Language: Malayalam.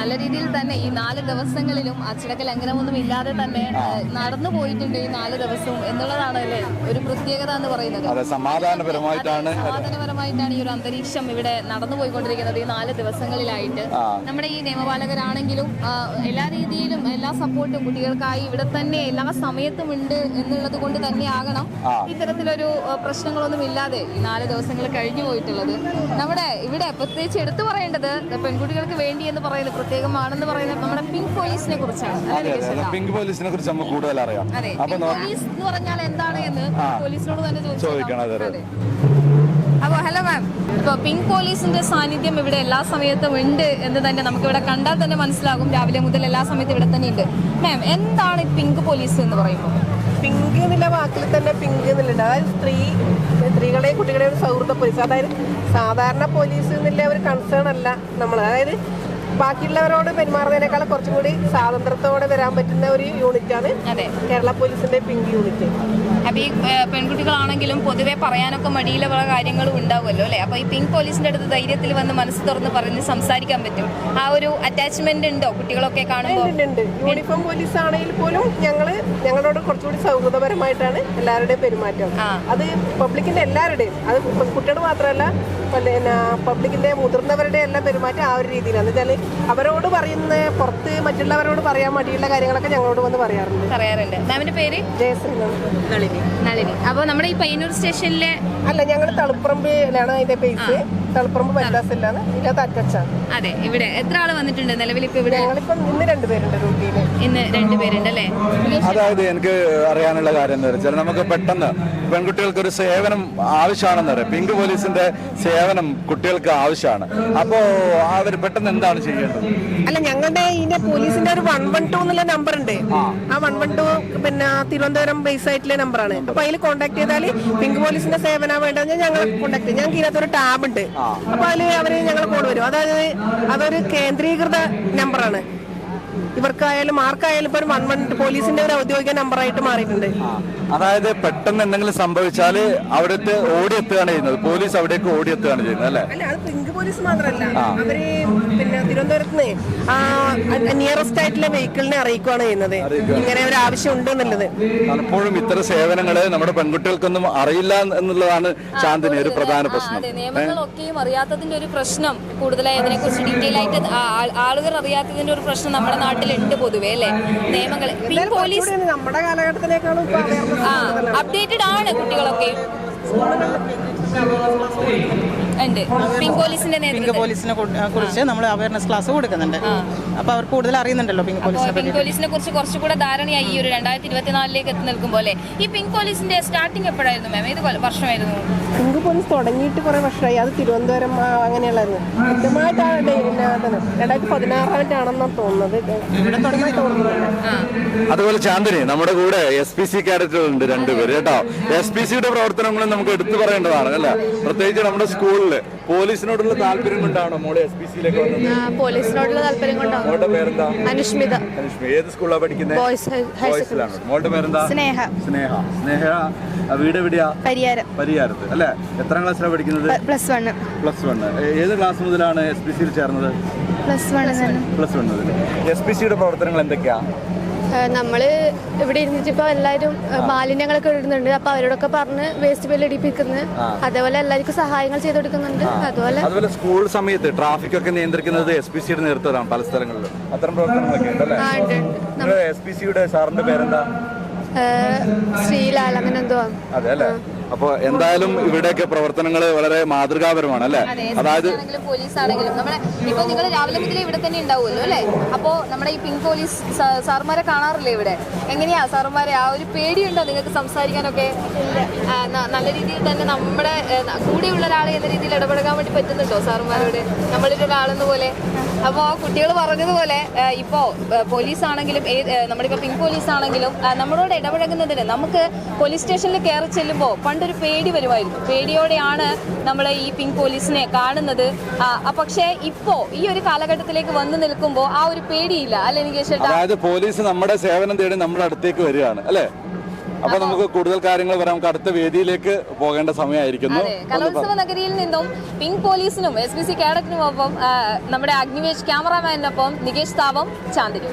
നല്ല രീതിയിൽ തന്നെ ഈ നാല് ദിവസങ്ങളിലും അച്ചടക്ക ലംഘനമൊന്നും ഇല്ലാതെ തന്നെ നടന്നു പോയിട്ടുണ്ട് ഈ നാല് ദിവസവും എന്നുള്ളതാണ് അല്ലേ ഒരു പ്രത്യേകത എന്ന് പറയുന്നത്? അതെ സമാധാനപരമായിട്ടാണ്. സമാധാനപരമായിട്ടാണ് ഈ ഒരു അന്തരീക്ഷം ഇവിടെ നടന്നു പോയിക്കൊണ്ടിരിക്കുന്നത് ഈ നാല് ദിവസങ്ങളിലായിട്ട്. നമ്മുടെ ഈ നിയമപാലകരാണെങ്കിലും എല്ലാ രീതിയിലും സപ്പോർട്ടും കുട്ടികൾക്കായി ഇവിടെ തന്നെ എല്ലാ സമയത്തും ഉണ്ട് എന്നുള്ളത് കൊണ്ട് തന്നെ ആകണം. ഇത്തരത്തിലൊരു പ്രശ്നങ്ങളൊന്നും ഇല്ലാതെ ഈ നാല് ദിവസങ്ങൾ കഴിഞ്ഞു പോയിട്ടുള്ളത്. നമ്മുടെ ഇവിടെ പ്രത്യേകിച്ച് എടുത്തു പറയേണ്ടത് പെൺകുട്ടികൾക്ക് വേണ്ടി എന്ന് പറയുന്നത് പ്രത്യേകമാണെന്ന് പറയുന്നത് നമ്മുടെ പിങ്ക് പോലീസിനെ കുറിച്ചാണ്. പിങ്ക് പോലീസിനെ കുറിച്ച് നമുക്ക് കൂടുതൽ അറിയാം. പോലീസ് എന്ന് പറഞ്ഞാൽ എന്താണ് എന്ന് പോലീസിനോട് തന്നെ ചോദിച്ചു ചോദിക്കണം, അതെ. ഹലോ മാം ഇപ്പൊ പിങ്ക് പോലീസിന്റെ സാന്നിധ്യം ഇവിടെ എല്ലാ സമയത്തും ഉണ്ട് എന്ന് തന്നെ നമുക്ക് ഇവിടെ കണ്ടാൽ തന്നെ മനസ്സിലാകും. രാവിലെ മുതൽ എല്ലാ സമയത്തും ഇവിടെ തന്നെ ഉണ്ട്. മാം എന്താണ് പിങ്ക് പോലീസ് എന്ന് പറയുമ്പോൾ പിങ്ക് എന്നുള്ള വാക്കിൽ തന്നെ പിങ്ക് എന്നുള്ളത് അതായത് സ്ത്രീ സ്ത്രീകളെയും കുട്ടികളെയും സൗഹൃദ പോലീസ് അതായത് സാധാരണ പോലീസ് എന്നുള്ള ഒരു കൺസേൺ അല്ല നമ്മൾ അതായത് ബാക്കിയുള്ളവരോട് പെരുമാറുന്നതിനേക്കാൾ കുറച്ചും കൂടി സ്വാതന്ത്ര്യത്തോടെ വരാൻ പറ്റുന്ന ഒരു യൂണിറ്റാണ് അതെ. കേരള പോലീസിന്റെ പിങ്ക് യൂണിറ്റ്. അപ്പൊ ഈ പെൺകുട്ടികളാണെങ്കിലും പൊതുവെ പറയാനൊക്കെ മടിയിലുള്ള കാര്യങ്ങളും ഉണ്ടാവുമല്ലോ അല്ലെ? അപ്പൊ ഈ പിങ്ക് പോലീസിന്റെ അടുത്ത് ധൈര്യത്തിൽ വന്ന് മനസ്സ് തുറന്ന് പറഞ്ഞ് സംസാരിക്കാൻ പറ്റും. ആ ഒരു അറ്റാച്ച്മെന്റ് ഉണ്ടോ കുട്ടികളൊക്കെ കാണുമ്പോൾ. യൂണിഫോം പോലീസ് ആണെങ്കിൽ പോലും ഞങ്ങൾ ഞങ്ങളോട് കുറച്ചുകൂടി സൗഹൃദപരമായിട്ടാണ് എല്ലാവരുടെയും പെരുമാറ്റം. അത് പബ്ലിക്കിന്റെ എല്ലാവരുടെയും അത് കുട്ടികൾ മാത്രമല്ല പിന്നെ പബ്ലിക്കിന്റെ മുതിർന്നവരുടെ എല്ലാം പെരുമാറ്റം ആ ഒരു രീതിയിലാണ്. എന്ന് വെച്ചാൽ അവരോട് പറയുന്ന പുറത്ത് മറ്റുള്ളവരോട് പറയാൻ മടിയുള്ള കാര്യങ്ങളൊക്കെ ഞങ്ങളോട് വന്ന് പറയാറുണ്ട്. പറയാറുണ്ട്. മാമിന്റെ പേര്? ജയശ്രീ നളിനി. നളിനി. അപ്പൊ നമ്മുടെ ഈ പയ്യന്നൂർ സ്റ്റേഷനിലെ അല്ല ഞങ്ങൾ തളിപ്പറമ്പിലാണ് അതിന്റെ ബേസ് തളിപ്പറമ്പ് പരിദാസിലാണ് ഇതിനകത്ത് അറ്റച്ചാണ്. അതെ ഇവിടെ. എത്ര ആൾ വന്നിട്ടുണ്ട് നിലവിൽ ഇപ്പൊ ഇവിടെ? ഞങ്ങളിപ്പം ഇന്ന് രണ്ടുപേരുണ്ട് ഡ്യൂട്ടിയിൽ ഇന്ന് രണ്ടുപേരുണ്ട് അല്ലേ? അതായത് എനിക്ക് അറിയാനുള്ള കാര്യം എന്താ വെച്ചാൽ നമുക്ക് പെട്ടെന്ന് പെൺകുട്ടികൾക്ക് ഒരു സേവനം ആവശ്യമാണെന്ന് പറയാം പിങ്ക് പോലീസിന്റെ സേവനം കുട്ടികൾക്ക് ആവശ്യമാണ്. അപ്പോ അവർ പെട്ടെന്ന് എന്താണ് ചെയ്യേണ്ടത്? അല്ല ഞങ്ങളുടെ ഇതിന്റെ പോലീസിന്റെ ഒരു വൺ വൺ ടു എന്നുള്ള നമ്പർ ഉണ്ട്. ആ. വൺ വൺ ടു പിന്നെ തിരുവനന്തപുരം ബേസ് ആയിട്ടുള്ള നമ്പറാണ് അപ്പൊ അതിൽ കോൺടാക്ട് ചെയ്താൽ പിങ്ക് പോലീസിന്റെ സേവന വേണ്ട ഞങ്ങൾ കോൺടാക്ട് ചെയ്യും. ഞങ്ങൾക്ക് ഇതിനകത്ത് ഒരു ടാബ് ഉണ്ട്. അപ്പൊ അതിൽ അവർ ഞങ്ങൾ കോൾ വരും. അതായത് അതൊരു കേന്ദ്രീകൃത നമ്പറാണ് ഇവർക്കായാലും ആർക്കായാലും ഇപ്പൊ ഒരു വൺ വൺ പോലീസിന്റെ ഒരു ഔദ്യോഗിക നമ്പർ നമ്പറായിട്ട് മാറിയിട്ടുണ്ട്. അതായത് പെട്ടെന്ന് എന്തെങ്കിലും സംഭവിച്ചാൽ അവിടുത്തെ ഓടിയെത്തുകയാണ് ചെയ്യുന്നത്. പോലീസ് അവിടേക്ക് ഓടിയെത്തുകയാണ് ചെയ്യുന്നത് അല്ലേ? അല്ല അത് പിങ്ക് പോലീസ് മാത്രമല്ല. അവർ പിന്നെ തിരുവനന്തപുരത്ത് നിന്ന് നിയറസ്റ്റ് ആയിട്ടുള്ള വെഹിക്കിളിനെ അറിയിക്കുകയാണ് ചെയ്യുന്നത്. ഇങ്ങനെ ഒരു ആവശ്യം ഉണ്ട് എന്നുള്ളത്. പലപ്പോഴും ഇത്തരം സേവനങ്ങൾ നമ്മുടെ പെൺകുട്ടികൾക്കൊന്നും അറിയില്ല എന്നുള്ളതാണ് ശാന്തിന് ഒരു പ്രധാന പ്രശ്നം. നിയമങ്ങളൊക്കെയും അറിയാത്തതിന്റെ ഒരു പ്രശ്നം കൂടുതലായി അതിനെ കുറിച്ച് ഡീറ്റെയിൽ ആയിട്ട് ആളുകൾ അറിയാത്തതിന്റെ ഒരു പ്രശ്നം നമ്മുടെ നാട്ടിലുണ്ട് പൊതുവേ അല്ലേ? നിയമങ്ങൾ പോലീസ് നമ്മുടെ കാലഘട്ടത്തിലേക്കാളും അപ്ഡേറ്റഡ് ആണ് കുട്ടികളൊക്കെ. ഉണ്ട്. പിങ്ക് പോലീസിന്റെ പിങ്ക് പോലീസിനെ കുറിച്ച് നമ്മൾ അവയർനെസ് ക്ലാസ് കൊടുക്കുന്നുണ്ട്. അപ്പൊ അവർ കൂടുതൽ അറിയുന്നുണ്ടല്ലോ പിങ്ക് പോലീസിനെ പിങ്ക് പോലീസിനെ കുറിച്ച് കുറച്ചുകൂടെ ധാരണയായി ഈ ഒരു രണ്ടായിരത്തി ഇരുപത്തിനാലിലേക്ക് എത്തി നിൽക്കുമ്പോൾ ഈ പിങ്ക് പോലീസിന്റെ സ്റ്റാർട്ടിംഗ് എപ്പോഴായിരുന്നു മാം ഏത് വർഷമായിരുന്നു? പിങ്ക് പോലീസ് തുടങ്ങിയിട്ട് കുറെ വർഷമായി. അത് തിരുവനന്തപുരം അങ്ങനെയുള്ളതായിരുന്നു അങ്ങനെയുള്ളായിരുന്നു. കൃത്യമായിട്ടാണ് രണ്ടായിരത്തി പതിനാറായിട്ടാണെന്നാണ് തോന്നുന്നത്. ഇവിടെ ആ അതുപോലെ ചാന്ദിനി നമ്മുടെ കൂടെ എസ് പി സി കാഡറ്റുകളുണ്ട് രണ്ടുപേര് കേട്ടോ? എസ് പി സിയുടെ പ്രവർത്തനങ്ങളും നമുക്ക് എടുത്തു പറയേണ്ടതാണ് അല്ല? പ്രത്യേകിച്ച് നമ്മുടെ സ്കൂളിൽ പോലീസിനോടുള്ള താല്പര്യം കൊണ്ടാണോ മോളെ എസ് പി സിയിലേക്ക് വന്നത്? പോലീസിനോടുള്ള താല്പര്യം കൊണ്ടാണ് മോളുടെ പേരെന്താ? അനുഷ്മിത. അനുഷ്മിത. ഏത് സ്കൂളിലാണ് പഠിക്കുന്നത് ബോയ്സ് ബോയ്സിലാണ് മോളുടെ പേരെന്താ? സ്നേഹ. സ്നേഹ. സ്നേഹ വീട് എവിടെയാ? പരിയാരം. പരിയാരത്ത് അല്ലെ? എത്ര ക്ലാസ്സിലാണ് പഠിക്കുന്നത്? പ്ലസ് വൺ പ്ലസ് വൺ ഏത് ക്ലാസ് മുതലാണ് എസ് പി സിയിൽ ചേർന്നത്? പ്ലസ് വൺ പ്ലസ് വൺ മുതൽ എസ് പി സിയുടെ പ്രവർത്തനങ്ങൾ എന്തൊക്കെയാ? നമ്മൾ ഇവിടെ ഇരുന്നിട്ട് ഇപ്പോൾ എല്ലാവരും മാലിന്യങ്ങളൊക്കെ ഇടുന്നുണ്ട്. അപ്പോൾ അവരോടൊക്കെ പറഞ്ഞ് വേസ്റ്റ് ബില്ല് ഇടിപ്പിക്കുന്നു. അതേപോലെ എല്ലാവർക്കും സഹായങ്ങൾ ചെയ്ത് കൊടുക്കുന്നുണ്ട് അതുപോലെ അതുപോലെ സ്കൂൾ സമയത്ത് ട്രാഫിക് ഒക്കെ നിയന്ത്രിക്കുന്നത് എസ് പി സിയുടെ നേതൃത്വമാണ് പല സ്ഥലങ്ങളിലും. അത്തരം പ്രവർത്തനങ്ങളൊക്കെ. എസ് പി സിയുടെ സാറിന്റെ പേരെന്താ? ഏഹ്, ശ്രീലാൽ അങ്ങനെ എന്തോ ആണ്. അതെ അല്ലേ? അപ്പൊ എന്തായാലും ഇവിടെയൊക്കെ പ്രവർത്തനങ്ങൾ വളരെ മാതൃകാപരമാണ് അല്ലേ? അതായത് പോലീസ് ആണെങ്കിലും നമ്മുടെ ഇപ്പൊ നിങ്ങൾ രാവിലെ മുതൽ ഇവിടെ തന്നെ ഉണ്ടാവുമല്ലോ അല്ലേ? അപ്പോ നമ്മുടെ ഈ പിങ്ക് പോലീസ് സാ- സാറുമാരെ കാണാറില്ലേ ഇവിടെ? എങ്ങനെയാ സാറുമാരെ ആ ഒരു പേടിയുണ്ടോ നിങ്ങൾക്ക് സംസാരിക്കാനൊക്കെ? നല്ല രീതിയിൽ തന്നെ നമ്മുടെ കൂടെയുള്ള ഒരാളെ എന്ന രീതിയിൽ ഇടപെടാൻ വേണ്ടി പറ്റുന്നുണ്ടോ സാറുമാരോട് നമ്മളിൽ ഒരാളെന്ന പോലെ? അപ്പോൾ കുട്ടികൾ പറഞ്ഞതുപോലെ ഇപ്പോൾ ഇപ്പോ പോലീസ് ആണെങ്കിലും ഏത് നമ്മളിപ്പോൾ നമ്മളിപ്പോ പിങ്ക് പോലീസ് ആണെങ്കിലും നമ്മളോട് ഇടപഴകുന്നതിന് നമുക്ക് പോലീസ് സ്റ്റേഷനിൽ കയറി ചെല്ലുമ്പോൾ പണ്ടൊരു പേടി വരുമായിരുന്നു. പേടിയോടെയാണ് നമ്മൾ ഈ പിങ്ക് പോലീസിനെ കാണുന്നത്. പക്ഷേ ഇപ്പോ ഈ ഒരു കാലഘട്ടത്തിലേക്ക് വന്നു നിൽക്കുമ്പോൾ ആ ഒരു പേടിയില്ല. അല്ലെ എനിക്ക് പോലീസ് നമ്മുടെ സേവനം തേടി നമ്മുടെ അടുത്തേക്ക് വരികയാണ് അല്ലേ? അപ്പൊ നമുക്ക് കൂടുതൽ കാര്യങ്ങൾ വരാം നമുക്ക് അടുത്ത വേദിയിലേക്ക് പോകേണ്ട സമയമായിരിക്കുന്നു. കലോത്സവ നഗരിയിൽ നിന്നും പിങ്ക് പോലീസിനും എസ് ബി സി കേഡറ്റിനും ഒപ്പം ആ, നമ്മുടെ അഗ്നിവേശ് ക്യാമറാമാനൊപ്പം നികേഷ് താവം ചാന്ദിനി.